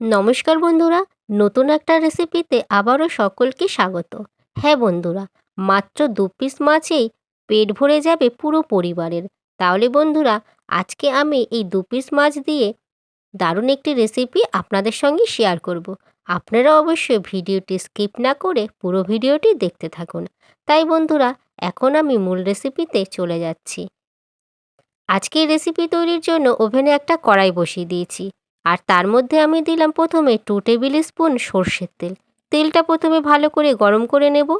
নমস্কার বন্ধুরা, নতুন একটা রেসিপিতে আবারও সকলকে স্বাগত। হ্যাঁ বন্ধুরা, মাত্র দু পিস মাছেই পেট ভরে যাবে পুরো পরিবারের। তাহলে বন্ধুরা, আজকে আমি এই দু পিস মাছ দিয়ে দারুণ একটি রেসিপি আপনাদের সঙ্গে শেয়ার করব। আপনারা অবশ্যই ভিডিওটি স্কিপ না করে পুরো ভিডিওটি দেখতে থাকুন। তাই বন্ধুরা, এখন আমি মূল রেসিপিতে চলে যাচ্ছি। আজকে রেসিপি তৈরির জন্য ওভেনে একটা কড়াই বসিয়ে দিয়েছি। আর তার মধ্যে আমি দিলাম প্রথমে টু টেবিল স্পুন সর্ষের তেল। তেলটা প্রথমে ভালো করে গরম করে নেব।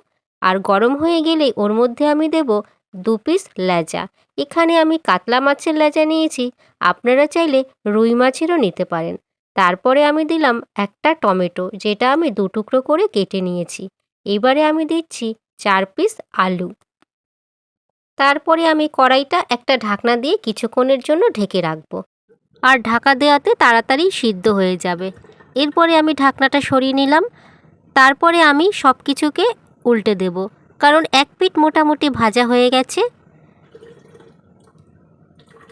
আর গরম হয়ে গেলেই ওর মধ্যে আমি দেব দু পিস লেজা। এখানে আমি কাতলা মাছের লেজা নিয়েছি। আপনারা চাইলে রুই মাছেরও নিতে পারেন। তারপরে আমি দিলাম একটা টমেটো, যেটা আমি দু টুকরো করে কেটে নিয়েছি। এবারে আমি দিচ্ছি চার পিস আলু। তারপরে আমি কড়াইটা একটা ঢাকনা দিয়ে কিছুক্ষণের জন্য ঢেকে রাখব। আর ঢাকা দেওয়াতে তাড়াতাড়ি সিদ্ধ হয়ে যাবে। এরপরে আমি ঢাকনাটা সরিয়ে নিলাম। তারপরে আমি সব কিছুকে উল্টে দেব। কারণ এক পিঠ মোটামুটি ভাজা হয়ে গেছে।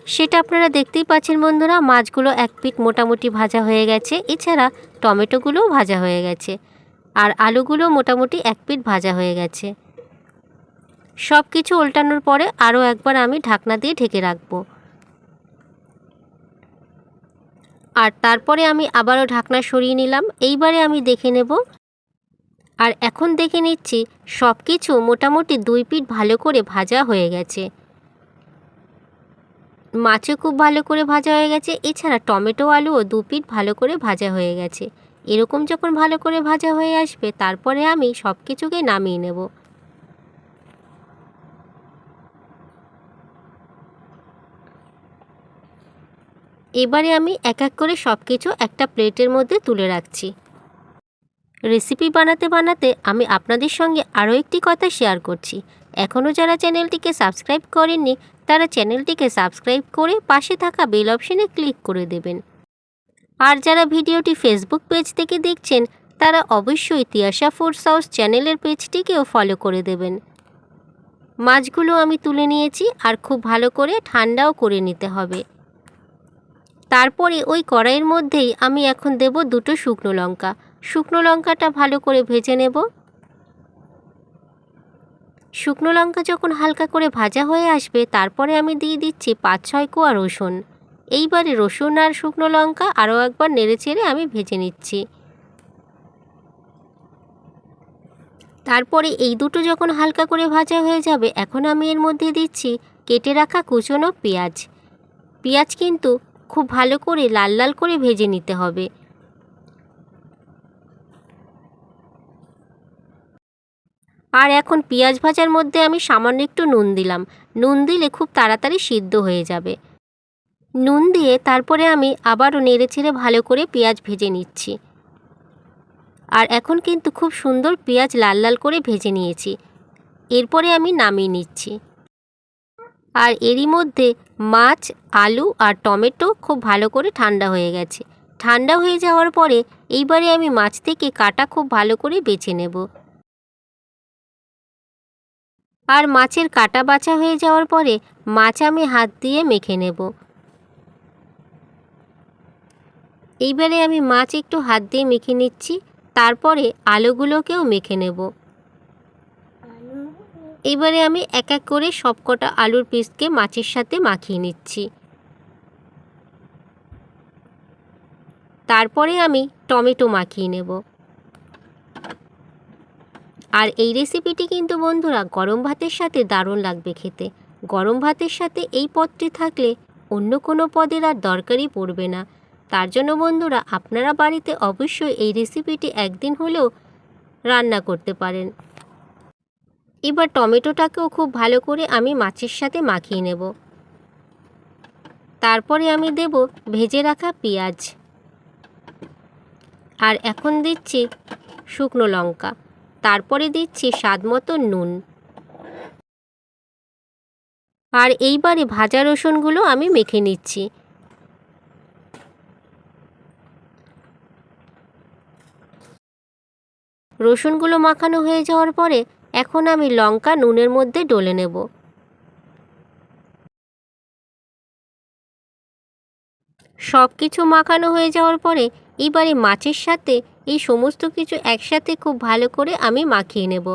সেটা আপনারা দেখতেই পাচ্ছেন বন্ধুরা, মাছগুলো এক পিঠ মোটামুটি ভাজা হয়ে গেছে। এছাড়া টমেটোগুলোও ভাজা হয়ে গেছে। আর আলুগুলো মোটামুটি এক পিঠ ভাজা হয়ে গেছে। সব কিছু উল্টানোর পরে আরও একবার আমি ঢাকনা দিয়ে ঢেকে রাখব। আর তারপরে আমি আবারও ঢাকনা সরিয়ে নিলাম। এইবারে আমি দেখে নেব। আর এখন দেখে নিচ্ছি সব কিছু মোটামুটি দুই পিঠ ভালো করে ভাজা হয়ে গেছে। মাছও খুব ভালো করে ভাজা হয়ে গেছে। এছাড়া টমেটো আলুও দু পিঠ ভালো করে ভাজা হয়ে গেছে। এরকম যখন ভালো করে ভাজা হয়ে আসবে, তারপরে আমি সব কিছুকে নামিয়ে নেব। এবারে আমি এক এক করে সব কিছু একটা প্লেটের মধ্যে তুলে রাখছি। রেসিপি বানাতে বানাতে আমি আপনাদের সঙ্গে আরও একটি কথা শেয়ার করছি। এখনও যারা চ্যানেলটিকে সাবস্ক্রাইব করেননি, তারা চ্যানেলটিকে সাবস্ক্রাইব করে পাশে থাকা বেল অপশনে ক্লিক করে দেবেন। আর যারা ভিডিওটি ফেসবুক পেজ থেকে দেখছেন, তারা অবশ্যই তিয়াশা ফুডস হাউস চ্যানেলের পেজটিকেও ফলো করে দেবেন। মাছগুলো আমি তুলে নিয়েছি আর খুব ভালো করে ঠান্ডাও করে নিতে হবে। তারপরে ওই কড়াইয়ের মধ্যেই আমি এখন দেব দুটো শুকনো লঙ্কা। শুকনো লঙ্কাটা ভালো করে ভেজে নেব। শুকনো লঙ্কা যখন হালকা করে ভাজা হয়ে আসবে, তারপরে আমি দিয়ে দিচ্ছি পাঁচ ছয় কোয়া রসুন। এইবারে রসুন আর শুকনো লঙ্কা আরও একবার নেড়ে চেড়ে আমি ভেজে নিচ্ছি। তারপরে এই দুটো যখন হালকা করে ভাজা হয়ে যাবে, এখন আমি এর মধ্যে দিচ্ছি কেটে রাখা কুচনো পেঁয়াজ। পেঁয়াজ কিন্তু খুব ভালো করে লাল লাল করে ভেজে নিতে হবে। আর এখন পেঁয়াজ ভাজার মধ্যে আমি সামান্য একটু নুন দিলাম। নুন দিলে খুব তাড়াতাড়ি সিদ্ধ হয়ে যাবে। নুন দিয়ে তারপরে আমি আবারও নেড়ে ছেড়ে ভালো করে পেঁয়াজ ভেজে নিচ্ছি। আর এখন কিন্তু খুব সুন্দর পেঁয়াজ লাল লাল করে ভেজে নিয়েছি। এরপরে আমি নামিয়ে নিচ্ছি। আর এরই মধ্যে মাছ, আলু আর টমেটো খুব ভালো করে ঠান্ডা হয়ে গেছে। ঠান্ডা হয়ে যাওয়ার পরে এইবারে আমি মাছ থেকে কাটা খুব ভালো করে বেছে নেব। আর মাছের কাটা বাছা হয়ে যাওয়ার পরে মাছ আমি হাত দিয়ে মেখে নেব। এইবারে আমি মাছ একটু হাত দিয়ে মেখে নিচ্ছি, তারপরে আলুগুলোকেও মেখে নেব। এবারে আমি এক এক করে সব কটা আলুর পিসকে মাছের সাথে মাখিয়ে নিচ্ছি। তারপরে আমি টমেটো মাখিয়ে নেব। আর এই রেসিপিটি কিন্তু বন্ধুরা গরম ভাতের সাথে দারুণ লাগবে খেতে। গরম ভাতের সাথে এই পদটি থাকলে অন্য কোনো পদের আর দরকারই পড়বে না। তার জন্য বন্ধুরা আপনারা বাড়িতে অবশ্যই এই রেসিপিটি একদিন হলেও রান্না করতে পারেন। এবার টমেটোটাকেও খুব ভালো করে আমি মাছের সাথে মাখিয়ে নেব। তারপরে আমি দেব ভেজে রাখা পেঁয়াজ। আর এখন দিচ্ছি শুকনো লঙ্কা। তারপরে দিচ্ছি স্বাদ মতো নুন। আর এইবারে ভাজা রসুনগুলো আমি মেখে নিচ্ছি। রসুনগুলো মাখানো হয়ে যাওয়ার পরে এখন আমি লঙ্কা নুনের মধ্যে ডলে নেব। সব কিছু মাখানো হয়ে যাওয়ার পরে এবারে মাছের সাথে এই সমস্ত কিছু একসাথে খুব ভালো করে আমি মাখিয়ে নেব।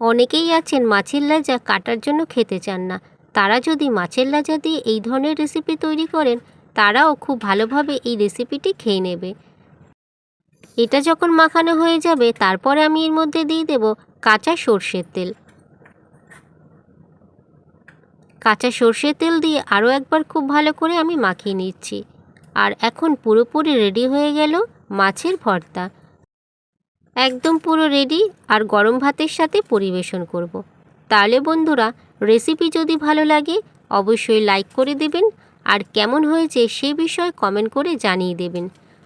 অনেকেই আছেন মাছের লাজা কাটার জন্য খেতে চান না। তারা যদি মাছের লাজা দিয়ে এই ধরনের রেসিপি তৈরি করেন, তারাও খুব ভালোভাবে এই রেসিপিটি খেয়ে নেবে। এটা যখন মাখানো হয়ে যাবে, তারপরে আমি এর মধ্যে দিয়ে দেব কাঁচা সর্ষের তেল। কাঁচা সর্ষের তেল দিয়ে আরও একবার খুব ভালো করে আমি মাখিয়ে নিচ্ছি। আর এখন পুরোপুরি রেডি হয়ে গেল মাছের ভর্তা। একদম পুরো রেডি আর গরম ভাতের সাথে পরিবেশন করব। তাহলে বন্ধুরা, রেসিপি যদি ভালো লাগে, অবশ্যই লাইক করে দেবেন আর কেমন হয়েছে সে বিষয়ে কমেন্ট করে জানিয়ে দেবেন।